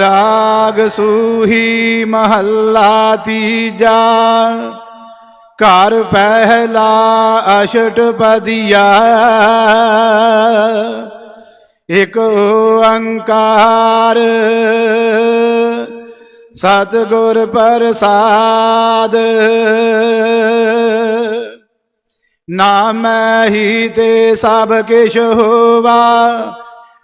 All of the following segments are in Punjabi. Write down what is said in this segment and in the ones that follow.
ਰਾਗ ਸੂਹੀ ਮਹੱਲਾ ਤੀਜਾ। ਘਰ ਪਹਿਲਾ ਅਸ਼ਟਪਦੀਆ ਇਕ ਓੰਕਾਰ। ਸਤਿਗੁਰ ਪ੍ਰਸਾਦ। ਨਾਮੈ ਹੀ ਤੇ ਸਭ ਕਿਛ ਹੋਵਾ।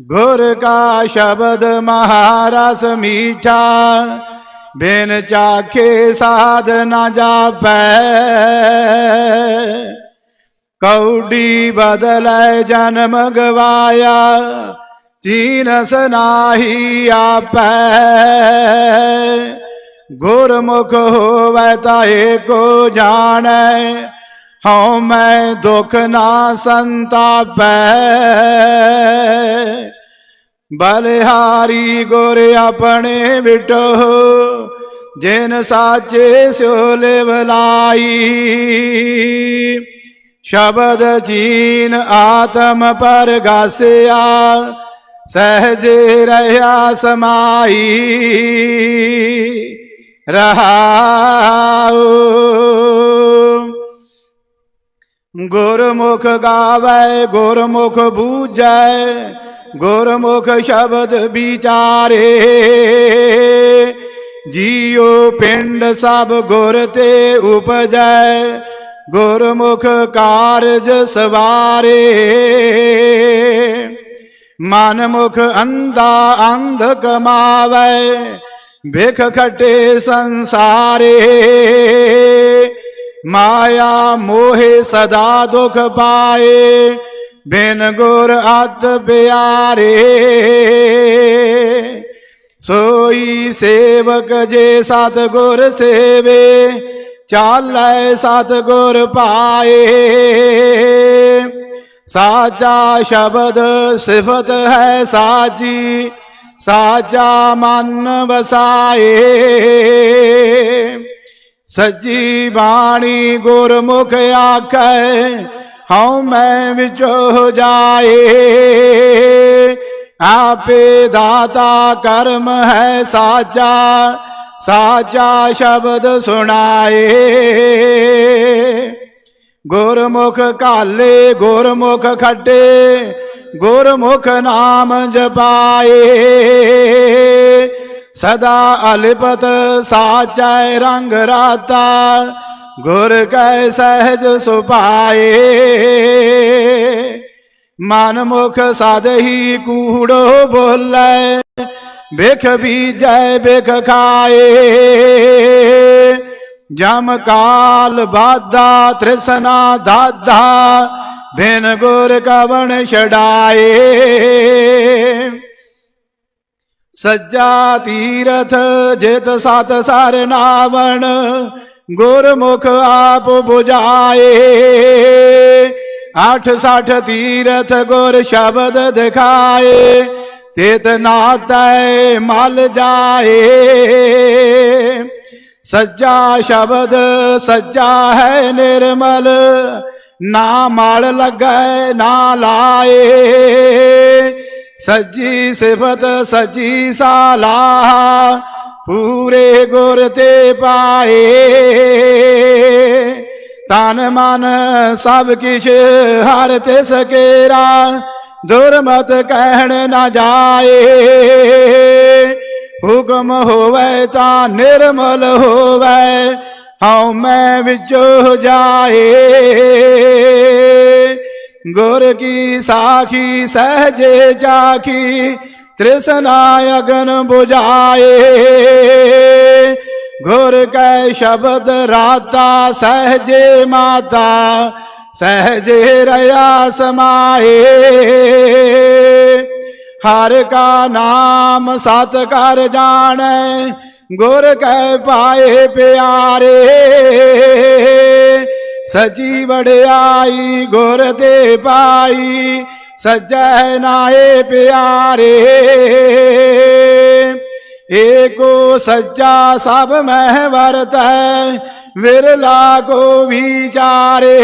ਗੁਰ ਕਾ ਸ਼ਬਦ ਮਹਾਰਸ ਮੀਠਾ, ਬਿਨ ਚਾਖੇ ਸਾਧ ਨਾ ਜਾਪੈ। ਕੌਡੀ ਬਦਲੈ ਜਨਮ ਗਵਾਇਆ, ਚੀਨਸ ਨਾਹੀ ਆਪੈ। ਗੁਰਮੁਖ ਹੋਵੈ ਤਾਏ ਕੋ ਜਾਣੈ ਹਉ ਮੈਂ ਦੁਖ ਨਾ ਸੰਤਾਪੈ। ਬਲਿਹਾਰੀ ਗੁਰ ਆਪਣੇ ਵਿਟੋ, ਜਿਨ ਸਾਚੇ ਸਿਓ ਲਿਵਲਾਈ ਸ਼ਬਦ ਜੀਨ ਆਤਮ ਪਰ ਗਾਸਿਆ, ਸਹਜ ਰਹਾ ਸਮਾਈ। ਰਹਾਉ। ਗੁਰਮੁਖ ਗਾਵੇ, ਗੁਰਮੁਖ ਬੂਝੈ, ਗੁਰਮੁਖ ਸ਼ਬਦ ਵਿਚਾਰੇ। ਜੀਉ ਪਿੰਡ ਸਭ ਗੁਰ ਤੇ ਉਪਜੈ, ਗੁਰਮੁਖ ਕਾਰਜ ਸਵਾਰੇ। ਮਨ ਮੁਖ ਅੰਧਾ ਅੰਧ ਕਮਾਵੇ, ਭਿਖ ਖਟੇ ਸੰਸਾਰੇ। ਮਾਇਆ ਮੋਹਿ ਸਦਾ ਦੁਖ ਪਾਏ, ਬਿਨ ਗੁਰ ਅਤ ਪਿਆਰੇ। ਸੋਈ ਸੇਵਕ ਜੇ ਸਤ ਗੁਰ ਸੇਵੇ, ਚਾਲੈ ਸਤ ਗੁਰ ਪਾਏ। ਸਾਚਾ ਸ਼ਬਦ ਸਿਫਤ ਹੈ ਸਾਚੀ, ਸਾਚਾ ਮਨ ਵਸਾਏ। ਸੱਜੀ ਬਾਣੀ ਗੁਰਮੁਖ ਆਖੈ, ਹਉ ਮੈਂ ਵਿਚੋ ਜਾਏ। ਆਪੇ ਦਾਤਾ ਕਰਮ ਹੈ ਸਾਚਾ ਸਾਚਾ ਸ਼ਬਦ ਸੁਣਾਏ। ਗੁਰਮੁਖ ਕਾਲੇ ਗੁਰਮੁਖ ਖੱਟੇ, ਗੁਰਮੁਖ ਨਾਮ ਜਪਾਏ। ਸਦਾ ਅਲਪਤ ਸਾਚੈ ਰੰਗ ਰਾਤਾ, ਗੁਰ ਕੈ ਸਹਿਜ ਸੁਪਾਏ ਮਨ ਮੁਖ ਸਦਹੀ ਕੂੜੋ ਬੋਲੇ ਬਿਖ ਬੀਜੈ ਬਿਖ ਖਾਏ। ਜਮ ਕਾਲ ਬਾਧਾ ਤ੍ਰਿਸ਼ਨਾ ਦਾਦਾ ਬਿਨ ਗੁਰ ਕਵਣ ਛਡਾਏ। ਸੱਜਾ ਤੀਰਥ ਜਿਤ ਸਤ ਸਰ ਨਾਵਣ, ਗੁਰਮੁਖ ਆਪ 부ਝਾਏ ਆਠ ਸਠ ਤੀਰਥ ਗੁਰ ਸ਼ਬਦ ਦਿਖਾਏ, ਤਿਤ ਨਾਤੈ ਮਲ ਜਾਏ। ਸੱਜਾ ਸ਼ਬਦ ਸੱਜਾ ਹੈ ਨਿਰਮਲ, ਨਾ ਮਾਲ ਲੱਗੈ ਨਾ ਲਾਏ। ਸੱਜੀ ਸਿਫਤ, ਸੱਜੀ ਸਾਲਾ ਪੂਰੇ ਗੁਰ ਤੇ ਪਾਏ। ਤਨ ਮਨ ਸਭ ਕਿਛ, ਹਰ ਤੇ ਸਕੇਰਾ ਦੁਰਮਤ ਕਹਿਣ ਨਾ ਜਾਏ। ਹੁਕਮ ਹੋਵੇ ਤਾਂ ਨਿਰਮਲ ਹੋਵੇ, ਹਉ ਮੈਂ ਵਿੱਚੋ ਜਾਏ। ਗੁਰ ਕੀ ਸਾਖੀ, ਸਹਜੇ ਚਾਖੀ ਤ੍ਰਿਸ਼ਨਾ ਅਗਨ 부ਝਾਏ ਗੁਰ ਕੈ ਸ਼ਬਦ ਰਾਤਾ, ਸਹਜੇ ਮਾਤਾ, ਸਹਜੇ ਰਿਆ ਸਮਾਏ। ਹਰ ਕਾ ਨਾਮ ਸਤ ਕਰ ਜਾਣੈ, ਗੁਰ ਕੈ ਪਾਏ ਪਿਆਰੇ। ਸਚੀ ਵਡਿਆਈ ਗੁਰ ਤੇ ਪਾਈ ਸਜੈ ਨਾਏ ਪਿਆਰੇ ਏਕੋ ਸੱਚਾ ਸਭ ਮਹਿ ਵਰਤੈ ਵਿਰਲਾ ਕੋ ਵਿਚਾਰੇ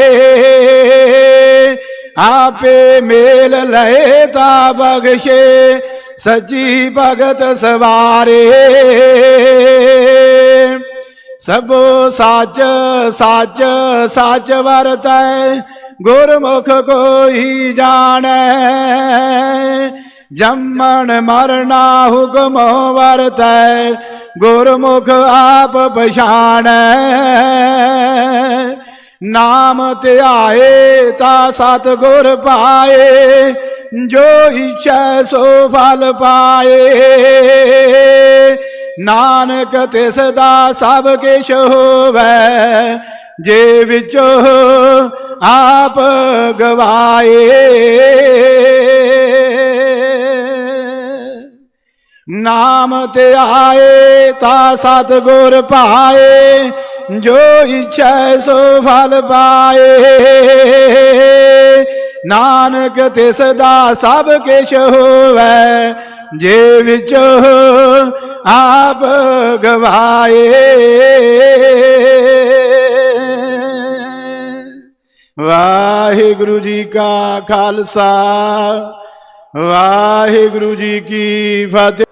ਆਪੇ ਮੇਲ ਲਏ ਤਾ ਬਖਸ਼ੇ ਸੱਚੀ ਭਗਤ ਸਵਾਰੇ ਸਭੋ ਸੱਚ ਸੱਚ ਸੱਚ ਵਰਤੈ ਗੁਰਮੁਖ ਕੋਈ ਜਾਣੈ ਜੰਮਣ ਮਰਨਾ ਹੁਕਮ ਵਰਤੈ ਗੁਰਮੁਖ ਆਪ ਪਛਾਣੈ ਨਾਮ ਧਿਆਏ ਤਾ ਸਤ ਗੁਰ ਪਾਏ ਜੋ ਇੱਛਾ ਸੋ ਫਲ ਪਾਏ ਨਾਨਕ ਤਿਸ ਦਾ ਸਭ ਕਿਛ ਹੋਵੇ, ਜੇ ਵਿੱਚ ਆਪ ਗਵਾਏ। ਨਾਮ ਤੇ ਆਏ ਤਾ ਸਤ ਗੁਰ ਪਾਏ, ਜੋ ਇੱਛਾ ਸੋ ਫਲ ਪਾਏ। ਨਾਨਕ ਤਿਸ ਦਾ ਸਭ ਕਿਛ ਹੋਵੇ, ਜੇ ਵਿੱਚ ਆਪ ਗਵਾਏ ਵਾਹਿਗੁਰੂ ਜੀ ਕਾ ਖਾਲਸਾ ਵਾਹਿਗੁਰੂ ਜੀ ਕੀ ਫਤਿਹ